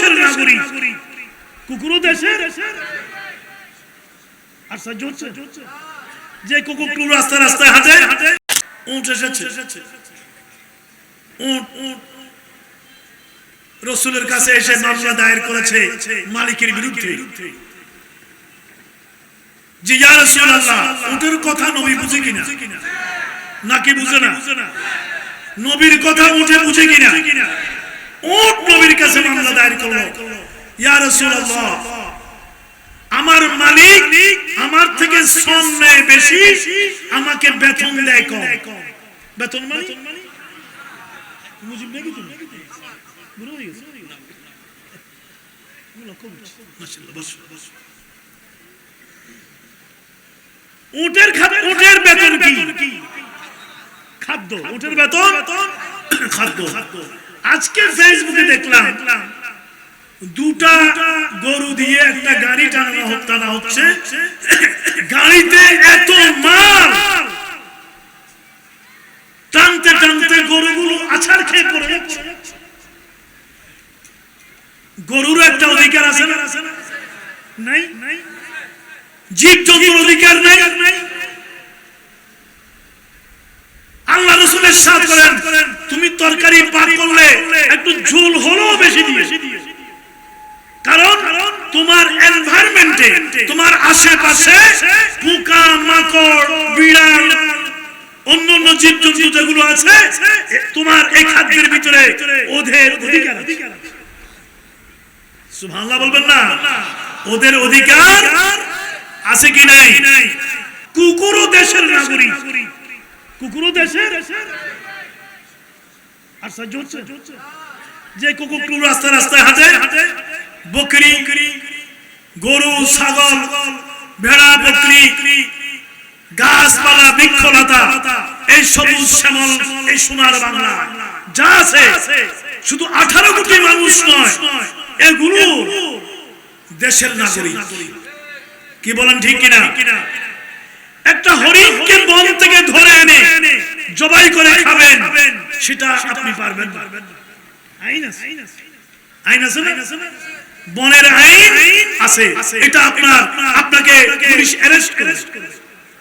দেশের নাগরিক। কুকুরও দেশের। আর সহ্য হচ্ছে। যে কুকুরগুলো রাস্তা রাস্তায় হাঁটে উঠ এসেছে। রসুলের কাছে এসে মামলা দায়ের করেছে মালিকের বিরুদ্ধে। যে কথা নবী বুঝে কিনা? নাকি বুঝে না? নবীর কথা উঠে বুঝে কিনা? উট নবীর কাছে মামলা দায়ের করল। ইয়া রাসূলুল্লাহ, আমার মালিক আমার থেকে শ্রম নেয় বেশি, আমাকে বেতন দেয় কম। বেতন মানে? মুজিব নাকি তুমি বসো বসো। উটের খাদ্য উটের বেতন কি? খাদ্য। উটের বেতন? খাদ্য। আজকে ফেসবুকে দেখলাম দুটা গরু দিয়ে একটা গাড়ি টানানো হ- টানা হচ্ছে। গাড়িতে এত মাল। টানতে টানতে গরুগুলো আছাড় খেয়ে পড়ে গরুর একটা অধিকার আছে না? নাই? নাই জীব জন্তুর অধিকার নাই? আল্লাহ রসুলের সাথ করেন। তরকারি পাক করলে একটু ঝোল হলেও বেশি দিয়ে। কারণ তোমার এনভায়রনমেন্টে তোমার আশেপাশে পোকা, মাকড়, বিড়াল অন্য অন্য জীব জন্তু যেগুলো আছে, তোমার এই খাদ্যের ভিতরে ওদের অধিকার আছে। সুবহানাল্লাহ বলবেন না? ওদের অধিকার আছে কি নাই? কুকুরও দেশের নাগরিক। কুকুরও দেশের বকরি, গরু, ছাগল, ভেড়া, বকরি, গাছপালা, বৃক্ষলতা শুধু আঠারো কোটি মানুষ নয়, এগুলো দেশের নাগরিক। কি বলেন, ঠিক কিনা? একটা হরিণকে বন থেকে ধরে এনে জবাই করে খাবেন। সেটা আপনি পারবেন আইন আছে। আইন আছে বনের আইন আছে। এটা আপনার, আপনাকে পুলিশ অ্যারেস্ট করে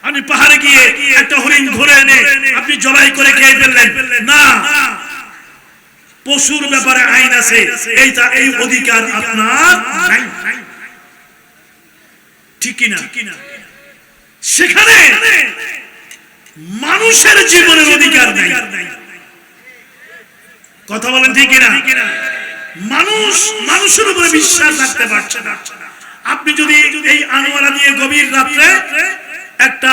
আপনি পাহাড়ে গিয়ে একটা হরিণ ধরে এনে আপনি জবাই করে খেয়ে ফেললেন। না। পশুর ব্যাপারে আইন আছে। এইটা এই অধিকার আপনার নাই। ঠিক কিনা? সেখানে মানুষের জীবনের অধিকার নাই। কথা বলেন ঠিক কিনা? মানুষ মানুষের উপরে বিশ্বাস রাখতে পারছে না। আপনি যদি এই আনোয়ারা দিয়ে গভীর রাত্রে একটা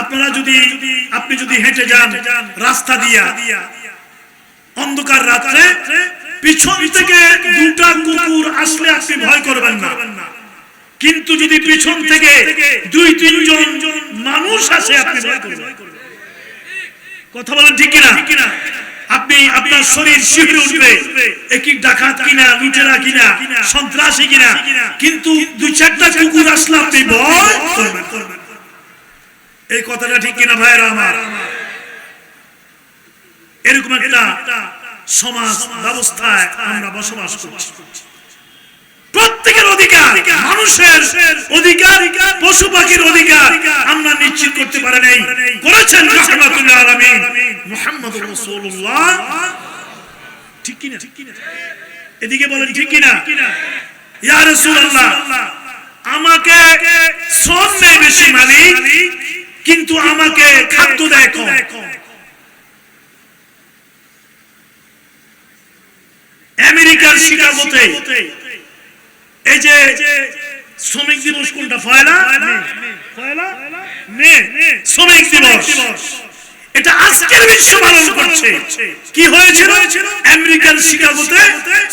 আপনারা যদি আপনি যদি হেঁটে যান রাস্তা দিয়া, অন্ধকার রাত্রে পিছন থেকে দুটা কুকুর আসলে আপনি ভয় করবেন না। কিন্তু যদি পিছন থেকে দুই, তিনজন মানুষ আসে, আপনি ভয় করবেন। কথা বলেন ঠিক কিনা? আপনি আপনার শরীর শিবিরে উঠবে। একই ডাকাত কিনা, লুটেরা কিনা, সন্ত্রাসী কিনা। কিন্তু দুই চারটা কুকুর আসলে আপনি এই কথাটা ঠিক কিনা ভাইরা আমার? এরকম একটা সমাজ ব্যবস্থায় আমরা বসবাস করছি। প্রত্যেকের অধিকার, মানুষের অধিকার, পশু পাখির অধিকার আমরা নিশ্চিত করতে পারে নাই। করেছেন আমাকে শ্রম বেশি মালিক, কিন্তু আমাকে খাদ্য দেয় আমেরিকার শিকাগোতে, এই যে শ্রমিক দিবস কোনটা পয়লা মে? শ্রমিক দিবস। এটা আজকের বিশ্ব পালন করছে। কি হয়েছিল? আমেরিকান শিকাগোতে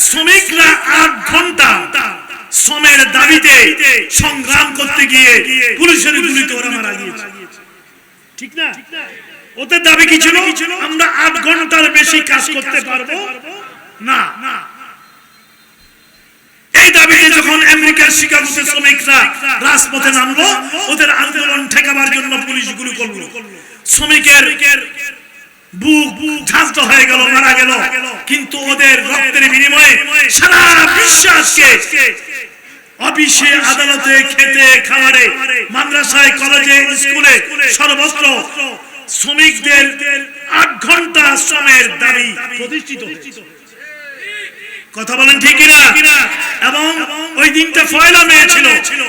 শ্রমিকরা আট ঘণ্টা শ্রমের দাবিতে সংগ্রাম করতে গিয়ে পুলিশের গুলিতে ওরা মারা গিয়েছে। ঠিক না? ওদের দাবি কি ছিল? আমরা আট ঘণ্টার বেশি কাজ করতে পারব? না। এই দাবিতে যখন আমেরিকার শিকাগোতে শ্রমিকরা রাজপথে নামলো, ওদের আন্দোলন ঠেকাবার জন্য পুলিশ গুলি করল শ্রমিকের সর্বত্র শ্রমিকদের আট ঘণ্টা শ্রমের দাবি প্রতিষ্ঠিত। কথা বলেন ঠিক কিনা? এবং ওই দিনটা ফয়লা মেয়ে ছিল।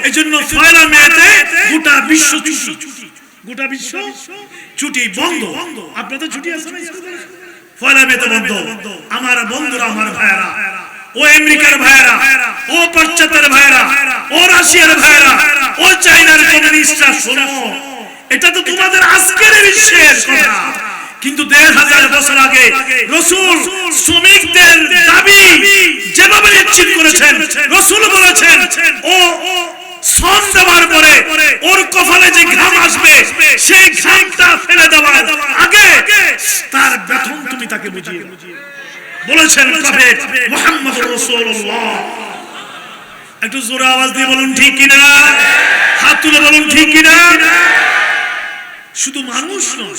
এই জন্য ফয়লা মেয়েতে গোটা বিশ্ব ছুটি। গোটা বিশ্ব ছুটি বন্ধ। আপনাদের ছুটি আছে? পয়লা মেতে বন্ধ। আমার বন্ধুরা, আমার ভাইয়েরা, ও আমেরিকার ভাইয়েরা, ও পাশ্চাত্যের ভাইয়েরা, ও রাশিয়ার ভাইয়েরা, ও চাইনার কমিউনিস্টরা, শোনো, এটা তো তোমাদের আজকের বিশ্বের কথা কিন্তু দেড় হাজার বছর আগে রসুল শ্রমিকদের দাবি যেভাবে নিশ্চিত করেছেন, রসুল বলেছেন, ও শ্রম দেওয়ার পরে ওর কপালে যে ঘাম আসবে, সেই ঘামটা ফেলে দেওয়ার আগে তার বেতন তুমি তাকে বুঝিয়ে। বলেছেন প্রফেট একটু জোরে আওয়াজ দিয়ে বলুন, ঠিক কিনা? হাত তুলে বলুন, ঠিক কিনা? শুধু মানুষ নয়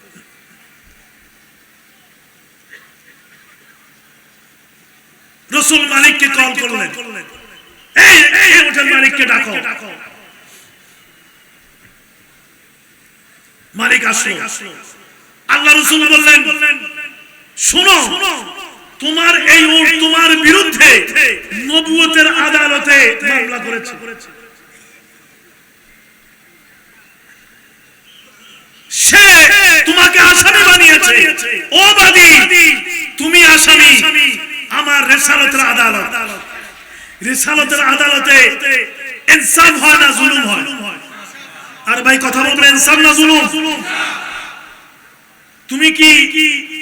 রসুল মালিককে কল করলেন। এই এই হোটেল মালিককে ডাকো। মালিক আসলো। আল্লাহ রসুল বললেন, শোনো, তোমার এই ওট তোমার বিরুদ্ধে নবুয়তের আদালতে মামলা করেছে। সে তোমাকে আসামি বানিয়েছে। ও বাদী, তুমি আসামি। আমার রেসালতের আদালত। রেসালতের আদালতে ইনসাফ হয় না জুলুম হয়? আর ভাই, কথা বলবেন ইনসাফ না জুলুম? তুমি কি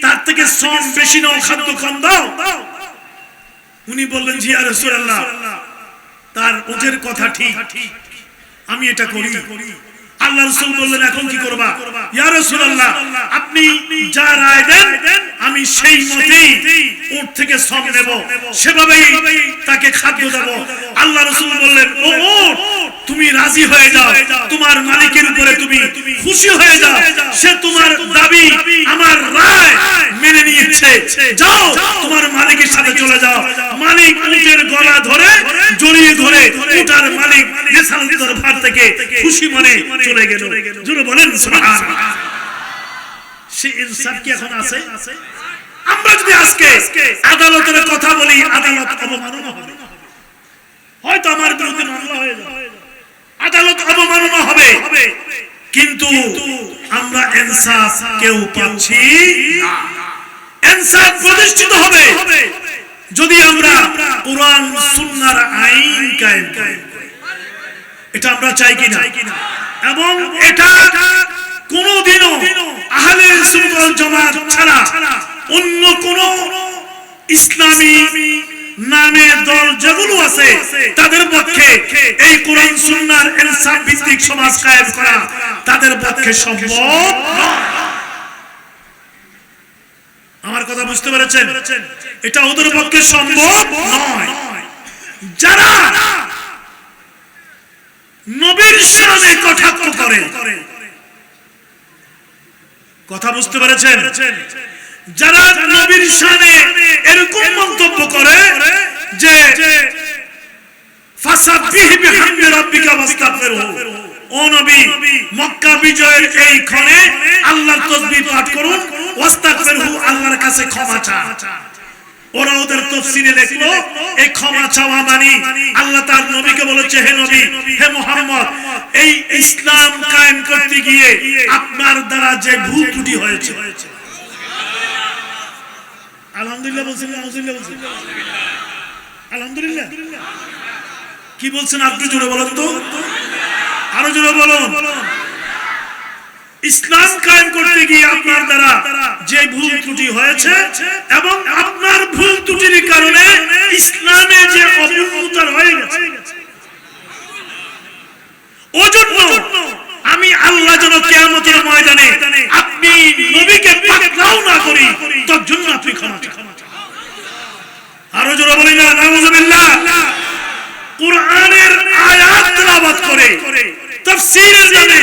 তার থেকে শ্রম বেশি নাও, খাদ্য কম দাও? উনি বললেন, জি আর রাসূলুল্লাহ, তার ওজের কথা ঠিক। আমি এটা করি। আল্লাহ রাসূল বললেন, এখন কি করবা? ইয়া রাসূলুল্লাহ, আপনি যা রায় দেন, আমি সেই মতেই উট থেকে সব নেব। সেভাবেই তাকে খাদ্য দেব। আল্লাহ রাসূল বললেন, ও ওট তুমি রাজি হয়ে যাও। তোমার মালিকের উপরে তুমি খুশি হয়ে যাও। সে তোমার দাবি আমার রায় মেনে নিয়েছে। যাও তোমার মালিকের সাথে চলে যাও। মালিক উটের গলা ধরে জড়িয়ে ধরে উটার মালিক নেশাল দরবার থেকে খুশি মনে চলে গেল। জোরে বলেন সুবহানাল্লাহ সে ইনসাফ কি এখন আছে? আমরা যদি আজকে আদালতের কথা বলি আদালত অবমাননা হবে। হয়তো আমার বিরুদ্ধে মামলা হয়ে যাবে। আদালত অবমাননা হবে। কিন্তু আমরা ইনসাফ কেউ পাচ্ছি না। ইনসাফ প্রতিষ্ঠিত হবে। যদি আমরা কোরআন সুন্নাহর আইন কায়েম করি। এটা আমরা চাই কিনা? এবং এটা কোনদিনও আহলে ওয়াল জামাত ছাড়া অন্য কোন ইসলামী নামে দল যেগুলো আছে, তাদের পক্ষে এই কোরআন, সুন্নাহর ইনসাফ ভিত্তিক সমাজ কায়েম করা তাদের পক্ষে সম্ভব আমার কথা বুঝতে পেরেছেন? এটা ওদের পক্ষে সম্ভব নয়। যারা নবীর সামনে কটাক্ষ করে, কথা বুঝতে পেরেছেন? যারা নবীর সামনে এরকম মন্তব্য করে যে বিহামদি রাব্বিকা ও নবী, মক্কা বিজয়ের এই ক্ষণে আল্লাহর তাসবিহ পাঠ করুন আল্লাহর কাছে ক্ষমা চান। ইসলাম কায়েম গিয়ে আপনার দ্বারা যে ভুল ত্রুটি হয়েছে আলহামদুলিল্লাহ বলছেন আলহামদুলিল্লাহ বলছেন। আলহামদুলিল্লাহ। কি বলছেন আপনি জোরে বলেন তো? আরও জোরে বলুন। ইসলাম কায়েম করতে গিয়ে আপনার দ্বারা যে ভুল ত্রুটি হয়েছে এবং আপনার ভুল ত্রুটির কারণে ইসলামে যে অপূর্ণতা হয়ে গেছে আমি আল্লাহ যেন কেয়ামতের ময়দানে আপনি নবীকে পাকড়াও না করি, তোর জন্য আপনি ক্ষমা আরও জোরে বলি না নাউজুবিল্লাহ। কুরআনের আয়াত তেলাওয়াত করে, তাফসীরের নামে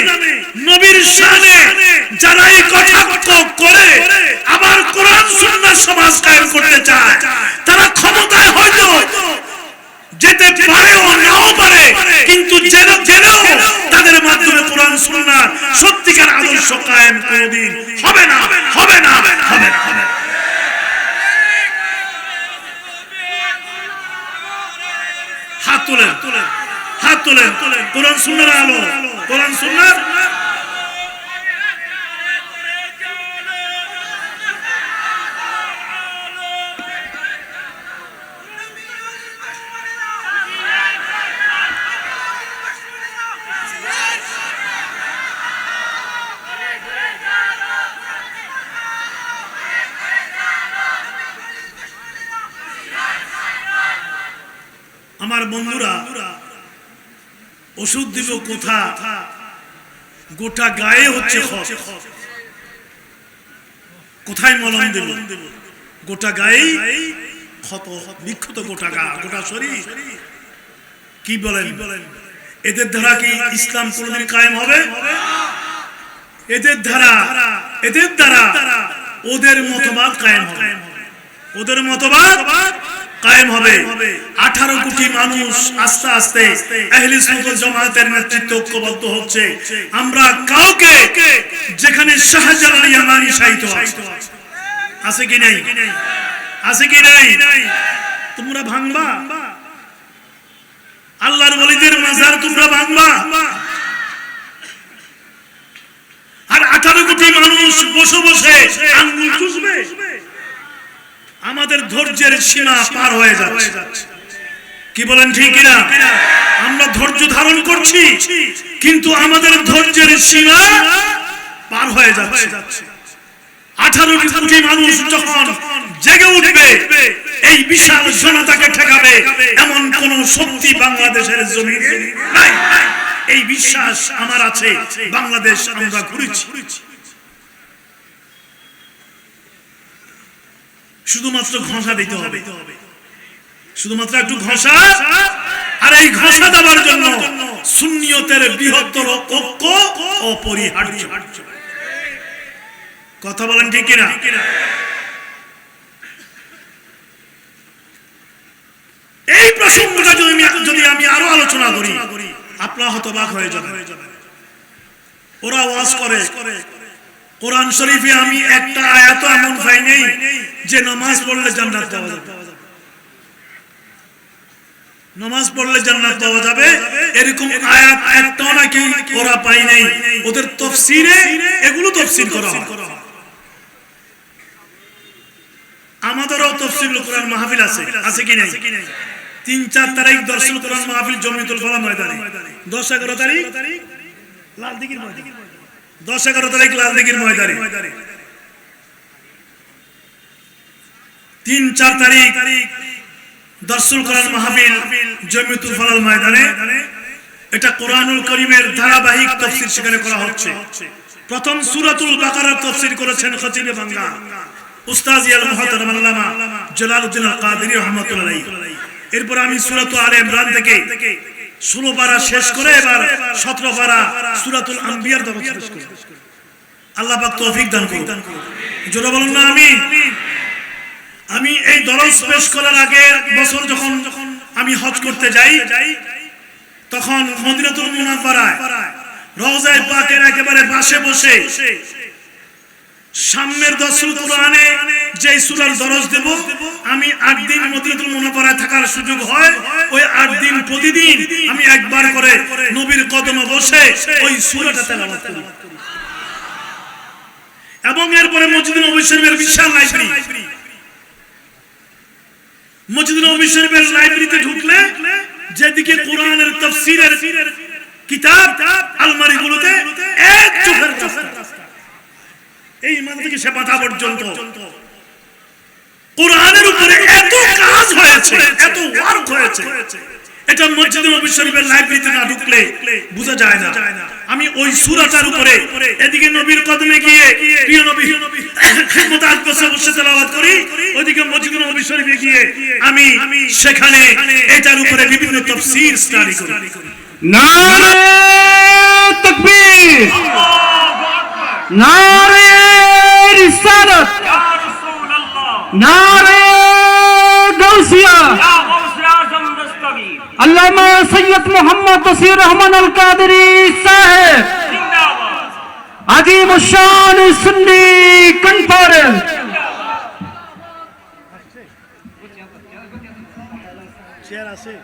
নবীর শান কোরআন সুন্নার আলো ওষুধ দিব কোথা? গোটা গায়ে হচ্ছে কোথায় মলম দেব? গোটা ক্ষত বিক্ষত গোটা গা, গোটা শরীর। কি বলেন? এদের দ্বারা কি ইসলাম কোনদিন কায়েম হবে? এদের এদের ওদের মতবাদ কায়েম হবে। ওদের মতবাদ কায়েম হবে। আঠারো কোটি মানুষ আস্তে আস্তে আহলে সুন্নাত জামাতের নেতৃত্ব ঐক্যবদ্ধ হচ্ছে। আমরা কাউকে যেখানে শাহজালাল ইয়ামানি আছে কি নাই? আছে কি নাই? তোমরা ভাঙবা? আল্লাহর ওলিদের মাজার তোমরা ভাঙবা? আর আঠারো কোটি মানুষ বসে বসে আঙ্গুল চুষবে? আমাদের ধৈর্যের সীমা পার হয়ে যাচ্ছে। কি বলেন ঠিক কিনা? আমরা ধৈর্য ধারণ করছি, কিন্তু আমাদের ধৈর্যের সীমা পার হয়ে যাচ্ছে। আঠারো মানুষ যখন জেগে উঠবে, এই ঠেকাবে, এমন বাংলাদেশের এই বিশ্বাস আমার আছে, বাংলাদেশ আমরা ঘুরেছি শুধুমাত্র ঘষা দিতে হবে। শুধুমাত্র একটু ঘষা আর এই ঘষা দেওয়ার জন্য সুন্নিয়তের বৃহত্তর ঐক্য অপরিহার্য। কথা বলেন ঠিক কিনা? এই প্রসঙ্গটা যদি যদি আমি আরও আলোচনা করি আপনার হতবাক হয়ে যাবে। ওরা ওয়াজ করে। কোরআন শরীফে আমি একটা আয়াত এমন পাই নেই যে নামাজ পড়লে জান্নাত পাওয়া যাবে। নামাজ পড়লে জান্নাত পাওয়া যাবে। এরকম আয়াত একটাও নাকি ওরা পাই নাই। ওদের তফসিরে এগুলো তফসিল করা হয়। আমাদেরও তফসিল কোরআন মাহফিল আছে। আছে কি নাই? তিন, চার তারিখ দর্শন কোরআন মাহফিল জমিতুল ফলা ময়দানে। দশ, এগারো তারিখ? লাল দিঘির ময়দানে। দশ এগারো তারিখ লাল দিঘির ময়দানে। তিন চার তারিখ দর্শন কোরআন মাহফিল জমিতুল ফলাল ময়দানে। এটা কোরআনুল করিমের ধারাবাহিক তফসির সেখানে করা হচ্ছে। প্রথম সুরাতুল বাকারার তফসির করেছেন খতিবে বাংলা উস্তাজ ইয়াল মুহতারাম আল্লামা জালালউদ্দিন আল কাদেরী রাহমাতুল্লাহ এরপর আমি সূরাতুল আলে ইমরান থেকে 16 পারা শেষ করে এবার 17 পারা সূরাতুল আম্বিয়ার দরজ শেষ করব আল্লাহ পাক তৌফিক দান করুন জোরে বলুন না, আমিন। আমি এই দরজ পেশ করার আগে বছর যখন আমি হজ করতে যাই, তখন মদিনাতুল মুনাফারায় রওজায়ে পাকের একেবারে পাশে বসে সামনের দর্শন কোরআনে যে সূরার দরজ দেব, আমি আট দিন মদিনাতুল মুনাফারায় থাকার সুযোগ হয়, ওই আট দিন প্রতিদিন আমি একবার করে নবীর কদমে বসে ওই সূরাটা তেলাওয়াত করি এবং এরপরে মসজিদ নবী শরীফের বিশাল লাইব্রেরি। মসজিদ নবী শরীফের লাইব্রেরিতে ঢুকলে যেদিকে কোরআনের তাফসীরের কিতাব আলমারি গুলোতে এক চোখের রাস্তা এই মান থেকে সে মাথা পর্যন্ত। কোরআনের উপরে এত কাজ হয়েছে এত ওয়ার্ক হয়েছে। এটা মসজিদ নবী শরীফের লাইব্রেরিতে না ঢুকলে বোঝা যায় না। আমি ওই সুরাটার উপরে এদিকে নবীর কদমে গিয়ে প্রিয় নবী খিদমত আজ বসে তেলাওয়াত করি ওইদিকে মসজিদুল নবী শরীফে গিয়ে আমি সেখানে এটার উপরে বিভিন্ন তফসির স্টাডি করি। নারে তকবীর। নারে রিসালাত। নারে গাউসিয়া। আল্লামা সৈয়দ মোহাম্মদ বসির রহমান আল কাদেরি সাহেব। আজিম শান সুন্নি কনফারেন্স চেয়ার আছে।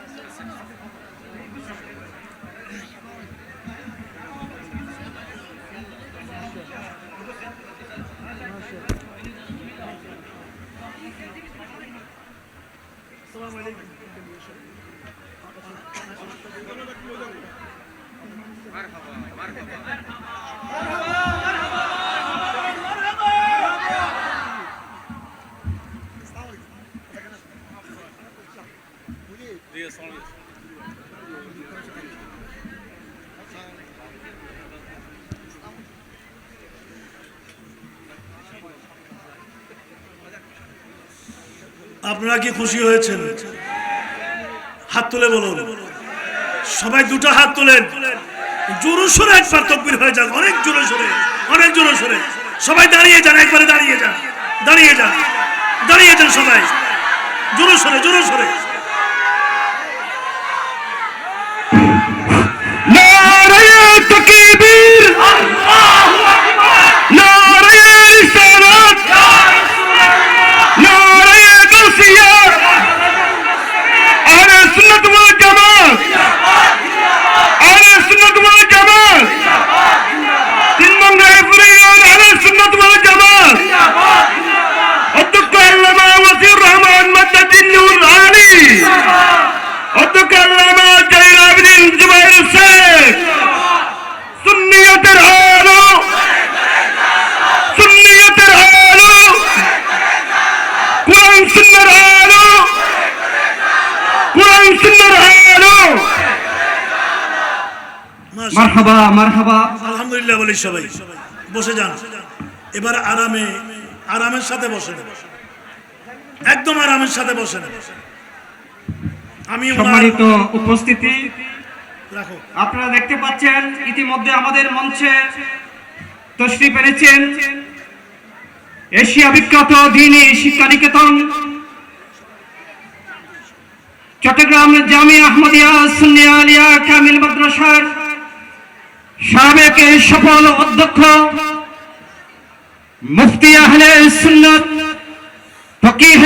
আপনারা কি খুশি হয়েছেন? হাত তুলে বলুন। সবাই দুটো হাত তোলেন। জোরে সরে একবার তকবির হয়ে যাক, অনেক জোরে সরে, অনেক জোরে সরে। সবাই দাঁড়িয়ে যান, একবারে দাঁড়িয়ে যান দাঁড়িয়ে যান দাঁড়িয়ে যান সবাই। জোরে সরে জোরে সরে। নূর আলী। অধ্যক্ষ আল্লামা জয়নুল আবেদিন জুবাইর শেখ সুন্নিয়তের আলো। সুন্নিয়তের আলো। কোরআন সুন্নার আলো। কোরআন সুন্নার আলো। মারহাবা মারহাবা। আলহামদুলিল্লাহ বলি সবাই। বসে যান। এবার আরামে আরামের সাথে বসেন একদম আরামের সাথে বসেন। আমি সম্মানিত উপস্থিতি আপনারা দেখতে পাচ্ছেন ইতিমধ্যে আমাদের মঞ্চে তশরিফ এনেছেন এশিয়া বিখ্যাত দিনী শিক্ষা নিকেতন চট্টগ্রাম জামিয়া আহমদিয়া আলিয়া কামিল মাদ্রাসার সাবেক সফল অধ্যক্ষ মুফতি আহলে সুন্নাত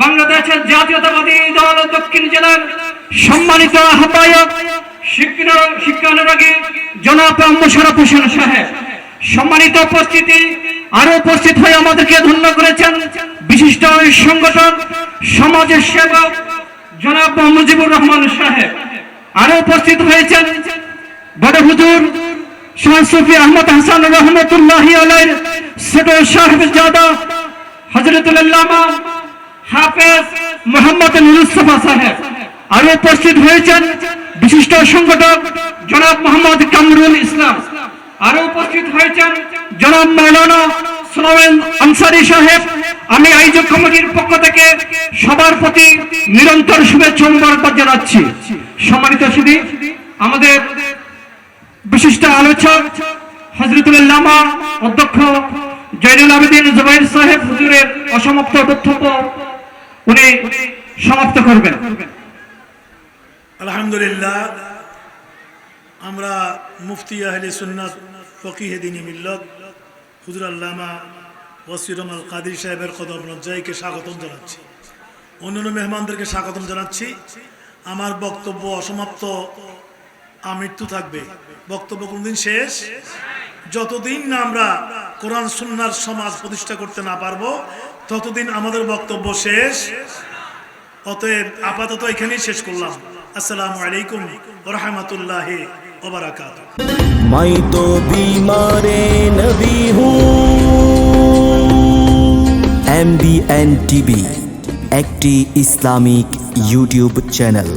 বাংলাদেশের জাতীয়তাবাদী দল দক্ষিণ জেলার সম্মানিত আহ্বায়ক শিক্ষা শিক্ষানুরাগী জনাব মোশারফ হোসেন সাহেব। সম্মানিত উপস্থিতি আরও উপস্থিত হয়ে আমাদেরকে ধন্য করেছেন বিশিষ্ট সংগঠক, সমাজের সেবক জনাব মুজিবুর রহমান সাহেব। আরও উপস্থিত হয়েছেন বড় হুজুর শাহ সুফি আহমদ হাসান রহমতুল্লাহ আলাইর ছোট সাহেব জাদা হজরতুল্লামা হাফেজ মোহাম্মদ নুরুস্তফা সাহেব আরও উপস্থিত হয়েছেন বিশিষ্ট সংগঠক জনাব মোহাম্মদ কামরুল ইসলাম। আরও উপস্থিত হয়েছেন জনাব মৌলানা সোলামেন আনসারি সাহেব। আমি আয়োজক কমিটির পক্ষ থেকে সবার প্রতি নিরন্তর শুভেচ্ছা ও জানাচ্ছি। সম্মানিত সুদী আমাদের বিশিষ্ট আলোচক হজরতুল্লামা অধ্যক্ষ জয়নুল আবেদিন জুবাইর সাহেব, হুজুরের অসমাপ্ত বক্তব্য উনি সমাপ্ত করবেন। আলহামদুলিল্লাহ, আমরা মুফতি আহলে ওয়াসিরম আল কাদির সাহেবের কদম স্বাগতম জানাচ্ছি। অন্যান্য মেহমানদেরকে স্বাগতম জানাচ্ছি। আমার বক্তব্য অসমাপ্ত, আমৃত্যু থাকবে। বক্তব্য কোনদিন শেষ? যতদিন না আমরা কোরআন সুন্নার সমাজ প্রতিষ্ঠা করতে না পারব ততদিন আমাদের বক্তব্য শেষ। অতএব আপাতত এখানেই শেষ করলাম। আসসালামু আলাইকুম রহমতুল্লাহ ওবরাকাত মাই তো বিমারে নবী এমবিএন টিভি একটি ইসলামিক ইউটিউব চ্যানেল।